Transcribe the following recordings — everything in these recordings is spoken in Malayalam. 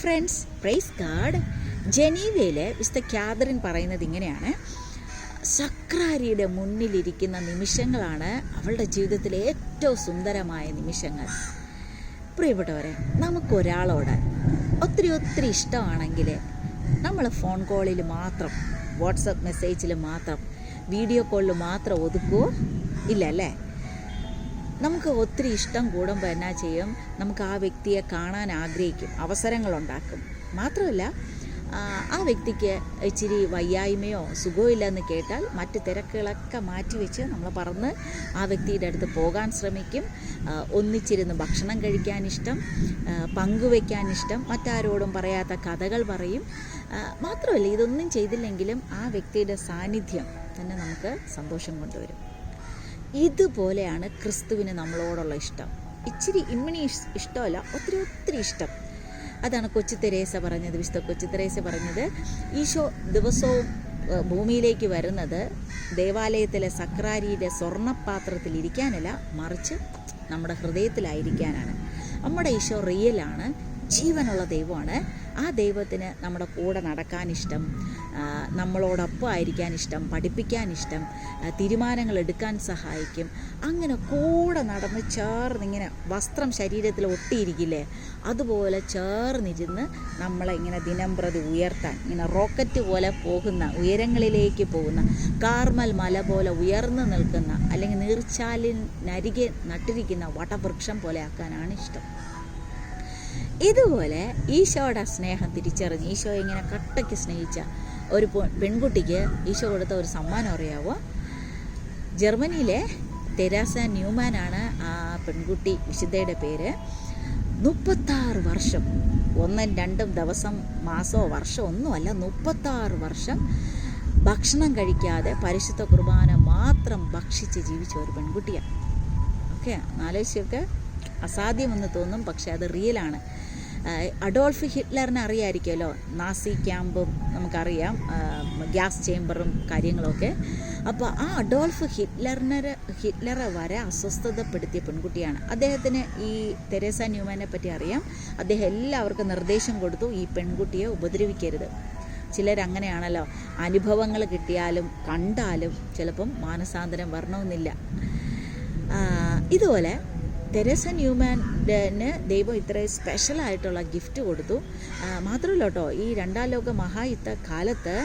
ഫ്രണ്ട്സ് പ്രൈസ് ഗാഡ് ജനീവയിൽ വിശുദ്ധ ക്യാദറിൻ പറയുന്നത് ഇങ്ങനെയാണ്. സക്രാരിയുടെ മുന്നിലിരിക്കുന്ന നിമിഷങ്ങളാണ് അവളുടെ ജീവിതത്തിലെ ഏറ്റവും സുന്ദരമായ നിമിഷങ്ങൾ. പ്രിയപ്പെട്ടവരെ നമുക്കൊരാളോട് ഒത്തിരി ഒത്തിരി ഇഷ്ടമാണെങ്കിൽ നമ്മൾ ഫോൺ കോളിൽ മാത്രം വാട്സപ്പ് മെസ്സേജിൽ മാത്രം വീഡിയോ കോളിൽ മാത്രം ഒതുക്കുമോ ഇല്ല അല്ലേ? നമുക്ക് ഒത്തിരി ഇഷ്ടം കൂടുമ്പോൾ എന്നാ ചെയ്യും? നമുക്ക് ആ വ്യക്തിയെ കാണാൻ ആഗ്രഹിക്കും അവസരങ്ങളുണ്ടാക്കും. മാത്രമല്ല ആ, വ്യക്തിക്ക് ഇച്ചിരി വയ്യായ്മയോ സുഖമില്ലെന്ന് കേട്ടാൽ മറ്റ് തിരക്കുകളൊക്കെ മാറ്റിവെച്ച് നമ്മൾ പറന്ന് ആ വ്യക്തിയുടെ അടുത്ത് പോകാൻ ശ്രമിക്കും. ഒന്നിച്ചിരുന്ന് ഭക്ഷണം കഴിക്കാൻ ഇഷ്ടം ആ, പങ്കുവെക്കാൻ ഇഷ്ടം മറ്റാരോടും പറയാത്ത കഥകൾ പറയും. മാത്രമല്ല ഇതൊന്നും ചെയ്തില്ലെങ്കിലും ആ വ്യക്തിയുടെ സാന്നിധ്യം തന്നെ നമുക്ക് സന്തോഷം കൊണ്ടുവരും. ഇതുപോലെയാണ് ക്രിസ്തുവിന് നമ്മളോടുള്ള ഇഷ്ടം. ഇച്ചിരി ഇമ്മിണി ഇഷ്- ഇഷ്ടമല്ല ഒത്തിരി ഒത്തിരി ഇഷ്ടം. അതാണ് കൊച്ചു തെരേസ പറഞ്ഞത് വിശുദ്ധ കൊച്ചു തെരേസ പറഞ്ഞത്. ഈശോ ദിവസവും ഭൂമിയിലേക്ക് വരുന്നത് ദേവാലയത്തിലെ സക്രാരിയുടെ സ്വർണപാത്രത്തിൽ ഇരിക്കാനല്ല മറിച്ച് നമ്മുടെ ഹൃദയത്തിലായിരിക്കാനാണ്. നമ്മുടെ ഈശോ റിയലാണ്. ജീവനുള്ള ദൈവമാണ്. ആ ദൈവത്തിന് നമ്മുടെ കൂടെ നടക്കാൻ ഇഷ്ടം നമ്മളോടൊപ്പം ആയിരിക്കാൻ ഇഷ്ടം പഠിപ്പിക്കാൻ ഇഷ്ടം തീരുമാനങ്ങൾ എടുക്കാൻ സഹായിക്കും. അങ്ങനെ കൂടെ നടന്ന് ചേർന്നിങ്ങനെ വസ്ത്രം ശരീരത്തിൽ ഒട്ടിയിരിക്കില്ലേ അതുപോലെ ചേർന്നിരുന്ന് നമ്മളെ ഇങ്ങനെ ദിനം പ്രതി ഉയർത്താൻ ഇങ്ങനെ റോക്കറ്റ് പോലെ പോകുന്ന ഉയരങ്ങളിലേക്ക് പോകുന്ന കാർമൽ മല പോലെ ഉയർന്നു നിൽക്കുന്ന അല്ലെങ്കിൽ നീർച്ചാലിനരികെ നട്ടിരിക്കുന്ന വടവൃക്ഷം പോലെ ആക്കാനാണ് ഇഷ്ടം. ഇതുപോലെ ഈശോയുടെ സ്നേഹം തിരിച്ചറിഞ്ഞ് ഈശോ ഇങ്ങനെ കട്ടയ്ക്ക് സ്നേഹിച്ച ഒരു പെൺകുട്ടിക്ക് ഈശോ കൊടുത്ത ഒരു സമ്മാനം അറിയാവോ? ജർമ്മനിയിലെ തെരാസ ന്യൂമാനാണ് ആ പെൺകുട്ടി വിശുദ്ധയുടെ പേര്. മുപ്പത്താറ് വർഷം ഒന്നും രണ്ടും ദിവസം മാസമോ വർഷമോ ഒന്നുമല്ല മുപ്പത്താറ് വർഷം ഭക്ഷണം കഴിക്കാതെ പരിശുദ്ധ കുർബാന മാത്രം ഭക്ഷിച്ച് ജീവിച്ച ഒരു പെൺകുട്ടിയാണ്. ഓക്കെ ആലോചിച്ചൊക്കെ അസാധ്യമെന്ന് തോന്നും പക്ഷെ അത് റിയലാണ്. അഡോൾഫ് ഹിറ്റ്ലറിനെ അറിയാമായിരിക്കുമല്ലോ നാസി ക്യാമ്പും നമുക്കറിയാം ഗ്യാസ് ചേമ്പറും കാര്യങ്ങളൊക്കെ. അപ്പോൾ ആ അഡോൾഫ് ഹിറ്റ്ലറിനെ ഹിറ്റ്ലറെ വരെ അസ്വസ്ഥതപ്പെടുത്തിയ പെൺകുട്ടിയാണ്. അദ്ദേഹത്തിന് ഈ തെരേസ ന്യൂമാനെ പറ്റി അറിയാം. അദ്ദേഹം എല്ലാവർക്കും നിർദ്ദേശം കൊടുത്തു ഈ പെൺകുട്ടിയെ ഉപദ്രവിക്കരുത്. ചിലരങ്ങനെയാണല്ലോ അനുഭവങ്ങൾ കിട്ടിയാലും കണ്ടാലും ചിലപ്പം മാനസാന്തരം വരണമെന്നില്ല. ഇതുപോലെ തെരേസ ന്യൂമാന് ദൈവം ഇത്രയും സ്പെഷ്യലായിട്ടുള്ള ഗിഫ്റ്റ് കൊടുത്തു. മാത്രമല്ല കേട്ടോ ഈ രണ്ടാം ലോക മഹായുദ്ധ കാലത്ത്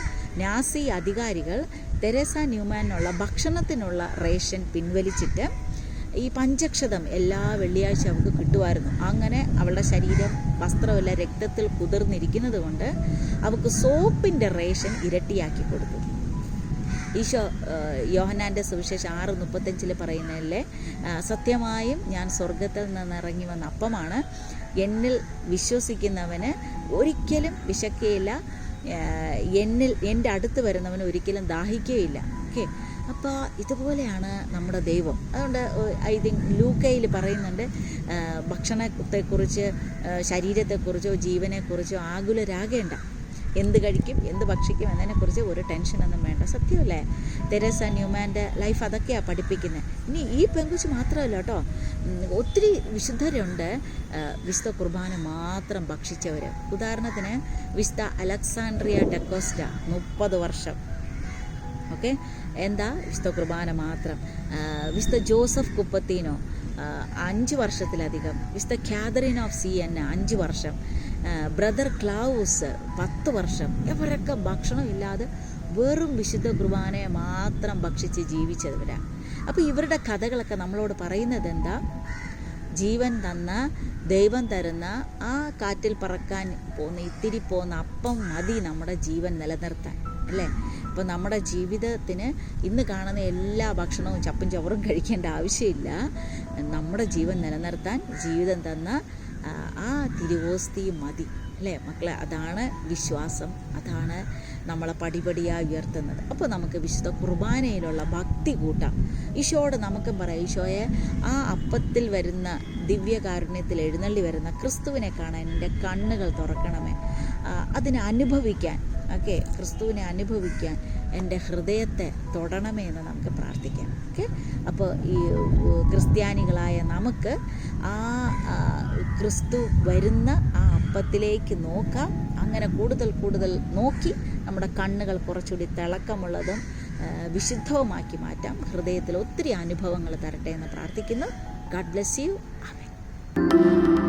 നാസി അധികാരികൾ തെരേസ ന്യൂമാനുള്ള ഭക്ഷണത്തിനുള്ള റേഷൻ പിൻവലിച്ചിട്ട് ഈ പഞ്ചക്ഷതം എല്ലാ വെള്ളിയാഴ്ച അവൾക്ക് കിട്ടുമായിരുന്നു. അങ്ങനെ അവളുടെ ശരീരം വസ്ത്രമല്ല രക്തത്തിൽ കുതിർന്നിരിക്കുന്നത് കൊണ്ട് അവൾക്ക് സോപ്പിന്റെ റേഷൻ ഇരട്ടിയാക്കി കൊടുത്തു. ഈശോ യോഹനാന്റെ സുവിശേഷം ആറ് മുപ്പത്തഞ്ചിൽ പറയുന്നതിലെ സത്യമായും ഞാൻ സ്വർഗത്തിൽ നിന്ന് ഇറങ്ങി വന്ന അപ്പമാണ്. എന്നിൽ വിശ്വസിക്കുന്നവന് ഒരിക്കലും വിശക്കുകയില്ല. എന്നിൽ എന്റെ അടുത്ത് വരുന്നവന് ഒരിക്കലും ദാഹിക്കുകയില്ല. ഓക്കെ? അപ്പോൾ ഇതുപോലെയാണ് നമ്മുടെ ദൈവം. അതുകൊണ്ട് ഐ തിങ്ക് ലൂക്കയിൽ പറയുന്നുണ്ട് ഭക്ഷണത്തെക്കുറിച്ച് ശരീരത്തെക്കുറിച്ചോ ജീവനെക്കുറിച്ചോ ആകുലരാകേണ്ട. എന്ത് കഴിക്കും എന്ത് ഭക്ഷിക്കും എന്നതിനെക്കുറിച്ച് ഒരു ടെൻഷനൊന്നും വേണ്ട. സത്യമല്ലേ? തെരേസ ന്യൂമാന്റെ ലൈഫ് അതൊക്കെയാണ് പഠിപ്പിക്കുന്നത് ഇനി ഈ പെങ്കുച്ച് മാത്രമല്ല കേട്ടോ. ഒത്തിരി വിശുദ്ധരുണ്ട്. വിശുദ്ധ കുർബാന മാത്രം ഭക്ഷിച്ചവർ ഉദാഹരണത്തിന് വിശുദ്ധ അലക്സാൻഡ്രിയ ഡെക്കോസ്റ്റ മുപ്പത് വർഷം. ഓക്കെ? എന്താ? വിശുദ്ധ കുർബാന മാത്രം. വിശുദ്ധ ജോസഫ് കുപ്പത്തീനോ അഞ്ച് വർഷത്തിലധികം. വിശുദ്ധ ക്യാതറിൻ ഓഫ് സി എൻ അഞ്ച് വർഷം. ബ്രദർ ക്ലാവൂസ് പത്ത് വർഷം. ഇവരൊക്കെ ഭക്ഷണമില്ലാതെ വെറും വിശുദ്ധ കുർബാനയെ മാത്രം ഭക്ഷിച്ച് ജീവിച്ചവരാണ് അപ്പോൾ ഇവരുടെ കഥകളൊക്കെ നമ്മളോട് പറയുന്നത് എന്താ? ജീവൻ തന്ന ദൈവം തരുന്ന ആ കാറ്റിൽ പറക്കാൻ പോകുന്ന ഇത്തിരി പോകുന്ന അപ്പം മതി നമ്മുടെ ജീവൻ നിലനിർത്താൻ അല്ലേ? അപ്പോൾ നമ്മുടെ ജീവിതത്തിന് ഇന്ന് കാണുന്ന എല്ലാ ഭക്ഷണവും ചപ്പും ചവറും കഴിക്കേണ്ട ആവശ്യമില്ല. നമ്മുടെ ജീവൻ നിലനിർത്താൻ ജീവിതം തന്ന ആ, തിരുവോസ്തി മതി അല്ലേ? മക്കളെ അതാണ് വിശ്വാസം അതാണ് നമ്മളെ പടിപടിയായി ഉയർത്തുന്നത്. അപ്പോൾ നമുക്ക് വിശുദ്ധ കുർബാനയിലുള്ള ഭക്തി കൂട്ടാം. ഈശോയോട് നമുക്കും പറയാം ഈശോയെ ആ അപ്പത്തിൽ വരുന്ന ദിവ്യകാരുണ്യത്തിൽ എഴുന്നള്ളി വരുന്ന ക്രിസ്തുവിനെ കാണാൻ എന്റെ കണ്ണുകൾ തുറക്കണമേ. അതിനെ അനുഭവിക്കാൻ ഓക്കെ ക്രിസ്തുവിനെ അനുഭവിക്കാൻ എന്റെ ഹൃദയത്തെ തൊടണമേ എന്ന് നമുക്ക് പ്രാർത്ഥിക്കാം. ഓക്കെ അപ്പോൾ ഈ ക്രിസ്ത്യാനികളായ നമുക്ക് ആ ക്രിസ്തു വരുന്ന ആ അപ്പത്തിലേക്ക് നോക്കാം. അങ്ങനെ കൂടുതൽ കൂടുതൽ നോക്കി നമ്മുടെ കണ്ണുകൾ കുറച്ചുകൂടി തിളക്കമുള്ളതും വിശുദ്ധവുമാക്കി മാറ്റാം. ഹൃദയത്തിൽ ഒത്തിരി അനുഭവങ്ങൾ തരട്ടെ എന്ന് പ്രാർത്ഥിക്കുന്നു. God bless you amen